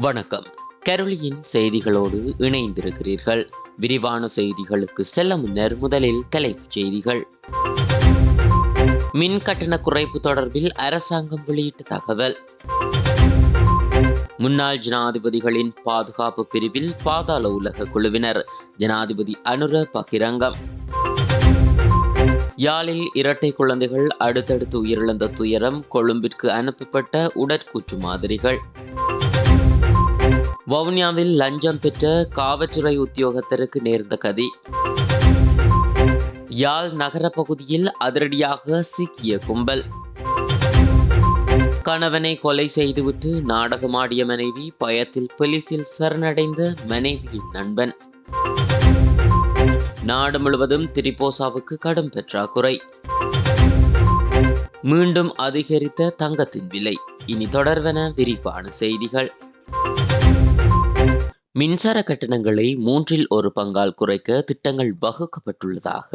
வணக்கம். கரோலியின் செய்திகளோடு இணைந்திருக்கிறீர்கள். விரிவான செய்திகளுக்கு செல்ல முன்னர் முதலில் தலைப்புச் செய்திகள். மின் கட்டண குறைப்பு தொடர்பில் அரசாங்கம் வெளியிட்ட தகவல். முன்னாள் ஜனாதிபதிகளின் பாதுகாப்பு பிரிவில் பாதாள உலக குழுவினர். ஜனாதிபதி அனுர பகிரங்கம். யாழில் இரட்டை குழந்தைகள் அடுத்தடுத்து உயிரிழந்த துயரம் கொழும்பிற்கு அனுப்பப்பட்ட உடற்கூற்று மாதிரிகள். வவுனியாவில் லஞ்சம் பெற்ற காவல்துறை உத்தியோகத்தருக்கு நேர்ந்த கதி. யாழ் நகர பகுதியில் அதிரடியாக சிக்கிய கும்பல். கணவனை கொலை செய்துவிட்டு நாடகமாடிய மனைவி பயத்தில் போலீசில் சரணடைந்த மனைவியின் நண்பன். நாடு முழுவதும் திரிபோசாவுக்கு கடும் பற்றாக்குறை. மீண்டும் அதிகரித்த தங்கத்தின் விலை. இனி தொடர்வன விரிவான செய்திகள். மின்சார கட்டணங்களை மூன்றில் ஒரு பங்கால் குறைக்க திட்டங்கள் வகுக்கப்பட்டுள்ளதாக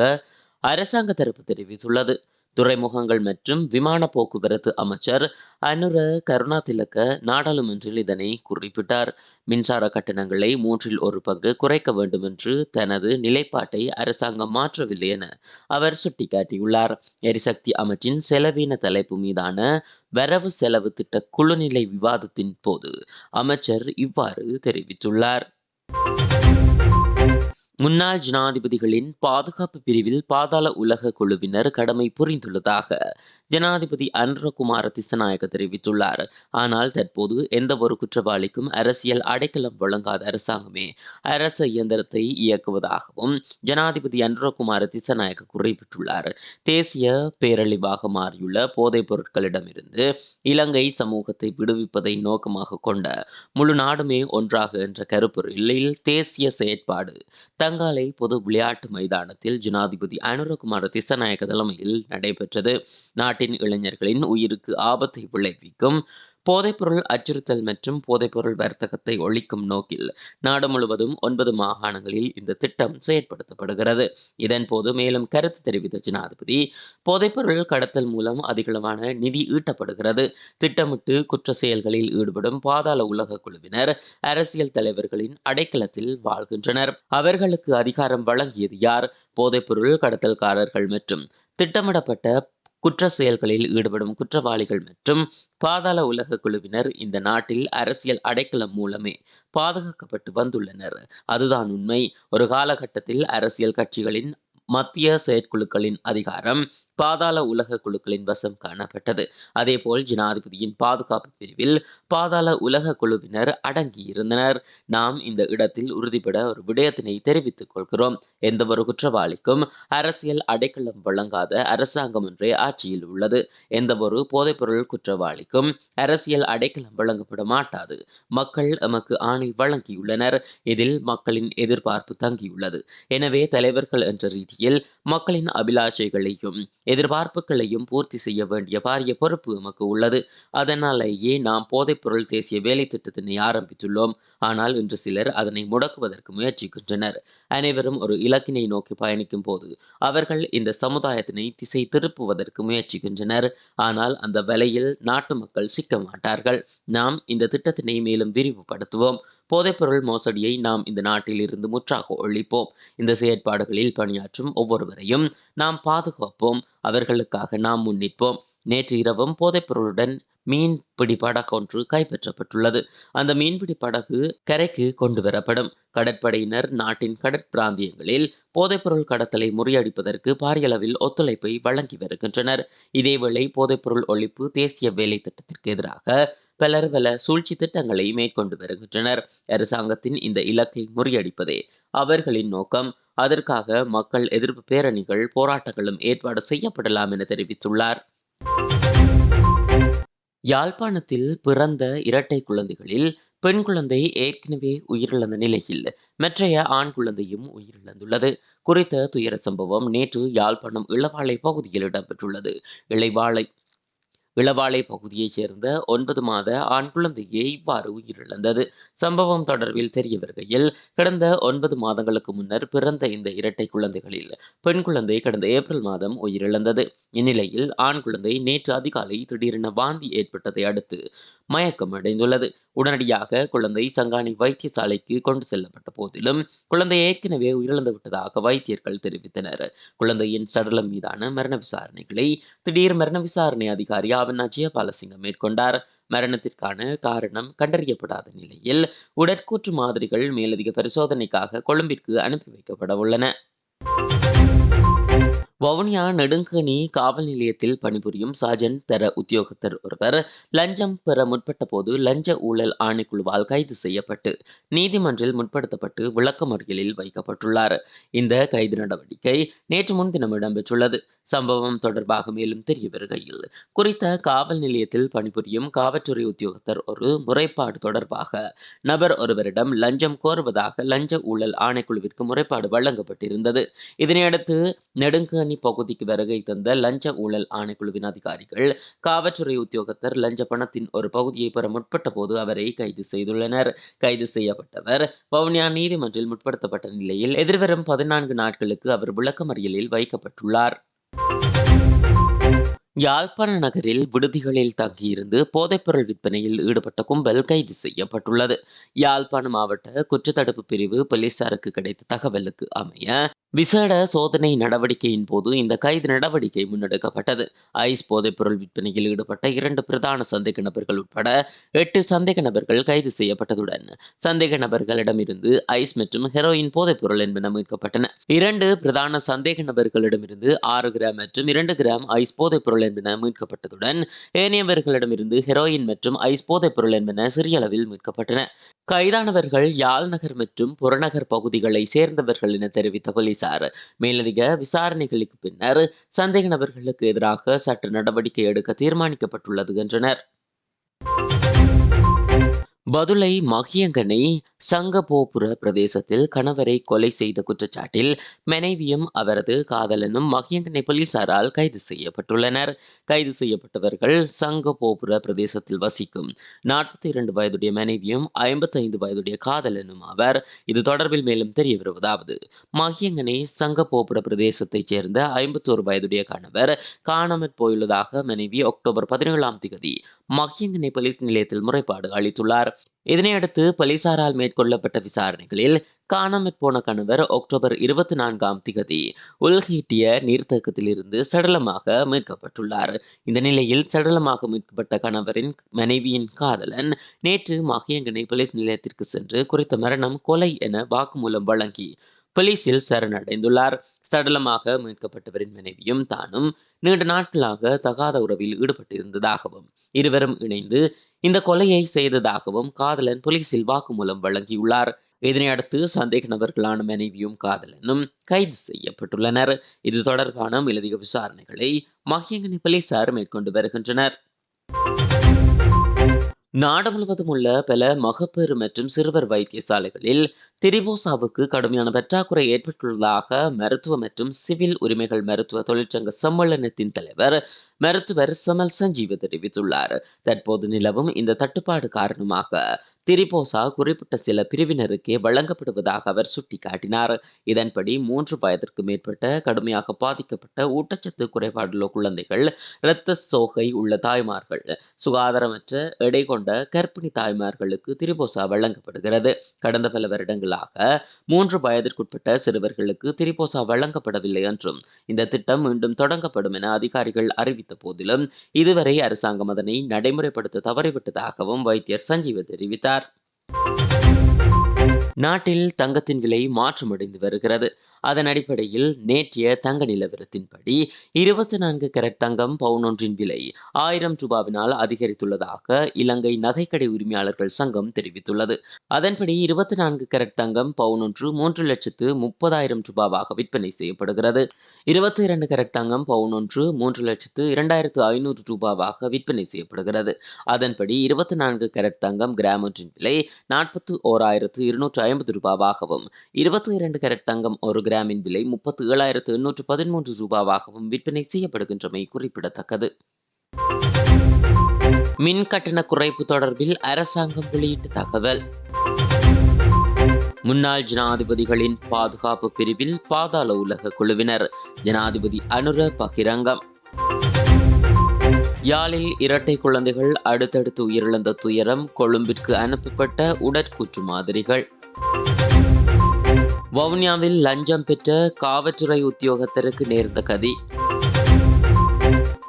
அரசாங்க தரப்பு தெரிவித்துள்ளது. துறைமுகங்கள் மற்றும் விமான போக்குவரத்து அமைச்சர் அனுர கருணாதிலக்க நாடாளுமன்றில் இதனை குறிப்பிட்டார். மின்சார கட்டணங்களை மூன்றில் ஒரு பங்கு குறைக்க வேண்டும் என்று தனது நிலைப்பாட்டை அரசாங்கம் மாற்றவில்லை என அவர் சுட்டிக்காட்டியுள்ளார். எரிசக்தி அமைச்சின் செலவீன தலைப்பு மீதான வரவு செலவு திட்ட குழுநிலை விவாதத்தின் போது அமைச்சர் இவ்வாறு தெரிவித்துள்ளார். முன்னாள் ஜனாதிபதிகளின் பாதுகாப்பு பிரிவில் பாதாள உலக குழுவினர் கடமை புரிந்துள்ளதாக ஜனாதிபதி அன்ரகுமார திசநாயக தெரிவித்துள்ளார். ஆனால் தற்போது எந்த ஒரு குற்றவாளிக்கும் அரசியல் அடைக்கலம் வழங்காத அரசாங்கமே அரச இயந்திரத்தை இயக்குவதாகவும் ஜனாதிபதி அன்ரகுமார திசநாயக குறிப்பிட்டுள்ளார். தேசிய பேரழிவாக மாறியுள்ள போதைப் பொருட்களிடமிருந்து இலங்கை சமூகத்தை விடுவிப்பதை நோக்கமாக கொண்ட முழு நாடுமே ஒன்றாக என்ற கருப்பொருளில் தேசிய செயற்பாடு தங்காலை பொது விளையாட்டு மைதானத்தில் ஜனாதிபதி அனுரகுமார திசநாயக்க தலைமையில் நடைபெற்றது. நாட்டின் இளைஞர்களின் உயிருக்கு ஆபத்தை விளைவிக்கும் போதைப்பொருள் அச்சுறுத்தல் மற்றும் போதைப்பொருள் வர்த்தகத்தை ஒழிக்கும் நோக்கில் நாடு முழுவதும் ஒன்பது மாகாணங்களில் இந்த திட்டம் செயற்படுத்தப்படுகிறது. இதன்போது மேலும் கருத்து தெரிவித்த ஜனாதிபதி போதைப்பொருள் கடத்தல் மூலம் அதிகளவான நிதி ஈட்டப்படுகிறது. திட்டமிட்டு குற்ற செயல்களில் ஈடுபடும் பாதாள உலக குழுவினர் அரசியல் தலைவர்களின் அடைக்கலத்தில் வாழ்கின்றனர். அவர்களுக்கு அதிகாரம் வழங்கியது யார்? போதைப்பொருள் கடத்தல்காரர்கள் மற்றும் திட்டமிடப்பட்ட குற்ற செயல்களில் ஈடுபடும் குற்றவாளிகள் மற்றும் பாதாள உலக குழுவினர் இந்த நாட்டில் அரசியல் அடைக்கலம் மூலமே பாதுகாக்கப்பட்டு வந்துள்ளனர். அதுதான் உண்மை. ஒரு காலகட்டத்தில் அரசியல் கட்சிகளின் மத்திய செயற்குழுக்களின் அதிகாரம் பாதாள உலக குழுக்களின் வசம் காணப்பட்டது. அதேபோல் ஜனாதிபதியின் பாதுகாப்பு பிரிவில் பாதாள உலக குழுவினர் அடங்கியிருந்தனர். நாம் இந்த இடத்தில் உறுதிபட ஒரு விடயத்தினை தெரிவித்துக் கொள்கிறோம். எந்த ஒரு குற்றவாளிக்கும் அரசியல் அடைக்கலம் வழங்காத அரசாங்கம் ஒன்றே ஆட்சியில் உள்ளது. எந்த ஒரு போதைப்பொருள் குற்றவாளிக்கும் அரசியல் அடைக்கலம் வழங்கப்பட மாட்டாது மக்கள் எமக்கு ஆணை வழங்கியுள்ளனர். இதில் மக்களின் எதிர்பார்ப்பு தங்கியுள்ளது. எனவே தலைவர்கள் என்ற ரீதியில் மக்களின் அபிலாஷைகளையும் எதிர்பார்ப்புகளையும் பூர்த்தி செய்ய வேண்டிய பாரிய பொறுப்பு எமக்கு உள்ளது. அதனாலேயே நாம் போதைப்பொருள் தேசிய வேலை திட்டத்தினை ஆரம்பித்துள்ளோம். ஆனால் இன்று சிலர் அதனை முடக்குவதற்கு முயற்சிக்கின்றனர். அனைவரும் ஒரு இலக்கினை நோக்கி பயணிக்கும் போது அவர்கள் இந்த சமுதாயத்தினை திசை திருப்புவதற்கு முயற்சிக்கின்றனர். ஆனால் அந்த வலையில் நாட்டு மக்கள் சிக்க மாட்டார்கள். நாம் இந்த திட்டத்தினை மேலும் விரிவுபடுத்துவோம். போதைப்பொருள் மோசடியை நாம் இந்த நாட்டில் இருந்து முற்றாக ஒழிப்போம். இந்த செயற்பாடுகளில் பணியாற்றும் ஒவ்வொருவரையும் நாம் பாதுகாப்போம். அவர்களுக்காக நாம் முன்னிற்போம். நேற்று இரவும் போதைப்பொருளுடன் மீன்பிடி படகு ஒன்று கைப்பற்றப்பட்டுள்ளது. அந்த மீன்பிடி படகு கரைக்கு கொண்டு வரப்படும் கடற்படையினர் நாட்டின் கடற்பிராந்தியங்களில் போதைப்பொருள் கடத்தலை முறியடிப்பதற்கு பாரியளவில் ஒத்துழைப்பை வழங்கி வருகின்றனர். இதேவேளை போதைப்பொருள் ஒழிப்பு தேசிய வேலை திட்டத்திற்கு எதிராக பலர் பல சூழ்ச்சி திட்டங்களை மேற்கொண்டு வருகின்றனர். அரசாங்கத்தின் இந்த இலக்கை முறியடிப்பதே அவர்களின் நோக்கம். அதற்காக மக்கள் எதிர்ப்பு பேரணிகள் போராட்டங்களும் ஏற்பாடு செய்யப்படலாம் என தெரிவித்துள்ளார். யாழ்ப்பாணத்தில் பிறந்த இரட்டை குழந்தைகளில் பெண் குழந்தை ஏற்கனவே உயிரிழந்த நிலையில் மற்றைய ஆண் குழந்தையும் உயிரிழந்துள்ளது. குறித்த துயர சம்பவம் நேற்று யாழ்ப்பாணம் இளவாலை பகுதியில் இடம்பெற்றுள்ளது. இளைவாளை இளவாலை பகுதியைச் சேர்ந்த ஒன்பது மாத ஆண் குழந்தையே இவ்வாறு உயிரிழந்தது. சம்பவம் தொடர்பில் தெரிய வருகையில் கடந்த ஒன்பது மாதங்களுக்கு முன்னர் பிறந்த இந்த இரட்டை குழந்தைகளில் பெண் குழந்தை கடந்த ஏப்ரல் மாதம் உயிரிழந்தது. இந்நிலையில் ஆண் குழந்தை நேற்று அதிகாலை திடீரென வாந்தி ஏற்பட்டதை அடுத்து மயக்கம் அடைந்துள்ளது உடனடியாக குழந்தை சங்கானி வைத்தியசாலைக்கு கொண்டு செல்லப்பட்ட போதிலும் குழந்தை ஏற்கனவே உயிரிழந்து விட்டதாக வைத்தியர்கள் தெரிவித்தனர். குழந்தையின் சடலம் மீதான மரண விசாரணைகளை திடீர் மரண விசாரணை அதிகாரி ஆவண்ணா அஜயபாலசிங்கம் மேற்கொண்டார். மரணத்திற்கான காரணம் கண்டறியப்படாத நிலையில் உடற்கூற்று மாதிரிகள் மேலதிக பரிசோதனைக்காக கொழும்பிற்கு அனுப்பி வைக்கப்பட உள்ளன. வவுனியா நெடுங்கணி காவல் நிலையத்தில் பணிபுரியும் சாஜன் தர உத்தியோகத்தர் ஒருவர் லஞ்சம் பெற முற்பட்ட போது லஞ்ச ஊழல் ஆணைக்குழுவால் கைது செய்யப்பட்டு நீதிமன்றில் முற்படுத்தப்பட்டு விளக்கமறியலில் வைக்கப்பட்டுள்ளார். இந்த கைது நடவடிக்கை நேற்று முன்தினம் இடம்பெற்றுள்ளது. சம்பவம் தொடர்பாக மேலும் தெரிய வருகையில் குறித்த காவல் நிலையத்தில் பணிபுரியும் காவல்துறை உத்தியோகத்தர் ஒரு முறைப்பாடு தொடர்பாக நபர் ஒருவரிடம் லஞ்சம் கோருவதாக லஞ்ச ஊழல் ஆணைக்குழுவிற்கு முறைப்பாடு வழங்கப்பட்டிருந்தது. இதனையடுத்து நெடுங்கணி பகுதிக்கு வருகை தந்த லஞ்ச ஊழல் ஆணைக்குழுவின் அதிகாரிகள் காவல்துறை உத்தியோகத்தர் லஞ்ச பணத்தின் ஒரு பகுதியை பெற முற்பட்ட போது அவரை கைது செய்துள்ளனர். கைது செய்யப்பட்டவர் வவுனியா நீதிமன்றில் முற்படுத்தப்பட்ட நிலையில் எதிர்வரும் பதினான்கு நாட்களுக்கு அவர் விளக்கமறியலில் வைக்கப்பட்டுள்ளார். யாழ்ப்பாண நகரில் விடுதிகளில் தங்கியிருந்து போதைப்பொருள் விற்பனையில் ஈடுபட்ட கும்பல் கைது செய்யப்பட்டுள்ளது. யாழ்ப்பாண மாவட்ட குற்றத்தடுப்பு பிரிவு போலீசாருக்கு கிடைத்த தகவலுக்கு அமைய விசேட சோதனை நடவடிக்கையின் போது இந்த கைது நடவடிக்கை முன்னெடுக்கப்பட்டது. ஐஸ் போதைப்பொருள் விற்பனையில் ஈடுபட்ட இரண்டு பிரதான சந்தேக நபர்கள் உட்பட எட்டு சந்தேக நபர்கள் கைது செய்யப்பட்டதுடன் சந்தேக நபர்களிடமிருந்து ஐஸ் மற்றும் ஹெரோயின் போதைப்பொருள் என்பன மீட்கப்பட்டன. இரண்டு பிரதான சந்தேக நபர்களிடமிருந்து ஆறு கிராம் மற்றும் இரண்டு கிராம் ஐஸ் போதைப்பொருள் என்பன மீட்கப்பட்டதுடன் ஏனையவர்களிடமிருந்து ஹெரோயின் மற்றும் ஐஸ் போதைப்பொருள் என்பன சிறிய அளவில் மீட்கப்பட்டன. கைதானவர்கள் யாழ் நகர் மற்றும் புறநகர் பகுதிகளை சேர்ந்தவர்கள் என தெரிவித்த போலீசார் மேலதிக விசாரணைகளுக்கு பின்னர் சந்தேக நபர்களுக்கு எதிராக சட்ட நடவடிக்கை எடுக்க தீர்மானிக்கப்பட்டுள்ளது என்றனர். பதுளை மகியங்கனை சங்கபோபுர பிரதேசத்தில் கணவரை கொலை செய்த குற்றச்சாட்டில் மனைவியும் அவரது காதலனும் மகியங்கனை போலீசாரால் கைது செய்யப்பட்டுள்ளனர். கைது செய்யப்பட்டவர்கள் சங்கபோபுர பிரதேசத்தில் வசிக்கும் நாற்பத்தி இரண்டு வயதுடைய மனைவியும் ஐம்பத்தைந்து வயதுடைய காதலனும் அவர் இது தொடர்பில் மேலும் தெரிய வருவதாவது மகியங்கனை சங்கபோபுர பிரதேசத்தைச் சேர்ந்த ஐம்பத்தோரு வயதுடைய கணவர் காணாமற் போயுள்ளதாக மனைவி அக்டோபர் பதினேழாம் தேதி மகியங்கனை போலீஸ் நிலையத்தில் முறைப்பாடு அளித்துள்ளார். இதனையடுத்து போலீசாரால் மேற்கொள்ளப்பட்ட விசாரணைகளில் காணாமற் போன கணவர் அக்டோபர் இருபத்தி நான்காம் திகதி உலகீட்டிய நீர்த்தக்கத்திலிருந்து சடலமாக மீட்கப்பட்டுள்ளார். இந்த நிலையில் சடலமாக மீட்கப்பட்ட கணவரின் மனைவியின் காதலன் நேற்று மகியங்கனை போலீஸ் நிலையத்திற்கு சென்று குறித்த மரணம் கொலை என வாக்குமூலம் வழங்கி போலீசில் சரணடைந்துள்ளார். சடலமாக மீட்கப்பட்டவரின் மனைவியும் தானும் நீண்ட நாட்களாக தகாத உறவில் ஈடுபட்டிருந்ததாகவும் இருவரும் இணைந்து இந்த கொலையை செய்ததாகவும் காதலன் போலீசில் வாக்குமூலம் வழங்கியுள்ளார். இதனையடுத்து சந்தேக நபர்களான மனைவியும் காதலனும் கைது செய்யப்பட்டுள்ளனர். இது தொடர்பான மேலதிக விசாரணைகளை மகியங்கனி போலீசார் மேற்கொண்டு வருகின்றனர். நாடு முழுவதும் உள்ள பல மகப்பேறு மற்றும் சிறுவர் வைத்தியசாலைகளில் திரிபோசாவுக்கு கடுமையான பற்றாக்குறை ஏற்பட்டுள்ளதாக மருத்துவ மற்றும் சிவில் உரிமைகள் மருத்துவ தொழிற்சங்க சம்மேளனத்தின் தலைவர் மருத்துவர் சமல் சஞ்சீவ தெரிவித்துள்ளார். தற்போது நிலவும் இந்த தட்டுப்பாடு காரணமாக திரிபோசா குறிப்பிட்ட சில பிரிவினருக்கே வழங்கப்படுவதாக அவர் சுட்டிக்காட்டினார். இதன்படி மூன்று வயதிற்கு மேற்பட்ட கடுமையாக பாதிக்கப்பட்ட ஊட்டச்சத்து குறைபாடுள்ள குழந்தைகள் இரத்த சோகை உள்ள தாய்மார்கள் சுகாதாரமற்ற எடை கொண்ட கர்ப்பிணி தாய்மார்களுக்கு திரிபோசா வழங்கப்படுகிறது. கடந்த பல வருடங்களாக மூன்று வயதிற்குட்பட்ட சிறுவர்களுக்கு திரிபோசா வழங்கப்படவில்லை என்றும் இந்த திட்டம் மீண்டும் தொடங்கப்படும் என அதிகாரிகள் அறிவித்த போதிலும் இதுவரை அரசாங்கம் அதனை நடைமுறைப்படுத்த தவறிவிட்டதாகவும் வைத்தியர் சஞ்சீவ தெரிவித்தார். நாட்டில் தங்கத்தின் விலை மாற்றமடைந்து வருகிறது. அதன் அடிப்படையில் நேற்றைய தங்க நிலவரத்தின்படி இருபத்தி நான்கு கேரட் தங்கம் பவுன் ஒன்றின் விலை ஆயிரம் ரூபாவினால் அதிகரித்துள்ளதாக இலங்கை நகைக்கடை உரிமையாளர்கள் சங்கம் தெரிவித்துள்ளது. அதன்படி இருபத்தி நான்கு கேரட் தங்கம் பவுன் ஒன்று மூன்று லட்சத்து முப்பதாயிரம் ரூபாவாக விற்பனை செய்யப்படுகிறது. இருபத்தி இரண்டு கேரட் தங்கம் பவுன் ஒன்று மூன்று லட்சத்து இரண்டாயிரத்து ஐநூறு ரூபாவாக விற்பனை செய்யப்படுகிறது. அதன்படி இருபத்தி நான்கு கேரட் தங்கம் கிராம் ஒன்றின் விலை நாற்பத்தி ஓராயிரத்து இருநூற்று ஐம்பது ரூபாவாகவும் இருபத்தி இரண்டு கேரட் தங்கம் ஒரு கிராம் கிராமின் விலை முப்பத்து ஏழாயிரத்து எண்ணூற்று பதிமூன்று ரூபாவாகவும் விற்பனை செய்யப்படுகின்றமை குறிப்பிடத்தக்கது. மின் கட்டண குறைப்பு தொடர்பில் அரசாங்கம் வெளியிட்ட தகவல். முன்னாள் ஜனாதிபதிகளின் பாதுகாப்பு பிரிவில் பாதாள உலக குழுவினர் ஜனாதிபதி அனுர பகிரங்கம். யாழில் இரட்டை குழந்தைகள் அடுத்தடுத்து உயிரிழந்த துயரம் கொழும்பிற்கு அனுப்பப்பட்ட உடற்கூற்று மாதிரிகள். வவுனியாவில் லஞ்சம் பெற்ற காவல்துறை உத்தியோகத்தருக்கு நேர்ந்த கதி.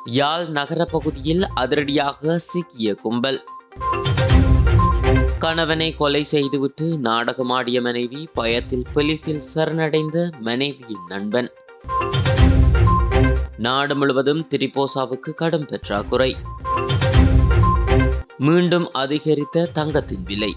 யாழ் நகர பகுதியில் அதிரடியாக சிக்கிய கும்பல். கணவனை கொலை செய்துவிட்டு நாடகமாடிய மனைவி பயத்தில் போலீசில் சரணடைந்த மனைவியின் நண்பன். நாடு முழுவதும் திரிபோசாவுக்கு கடும் பற்றாக்குறை. மீண்டும் அதிகரித்த தங்கத்தின் விலை.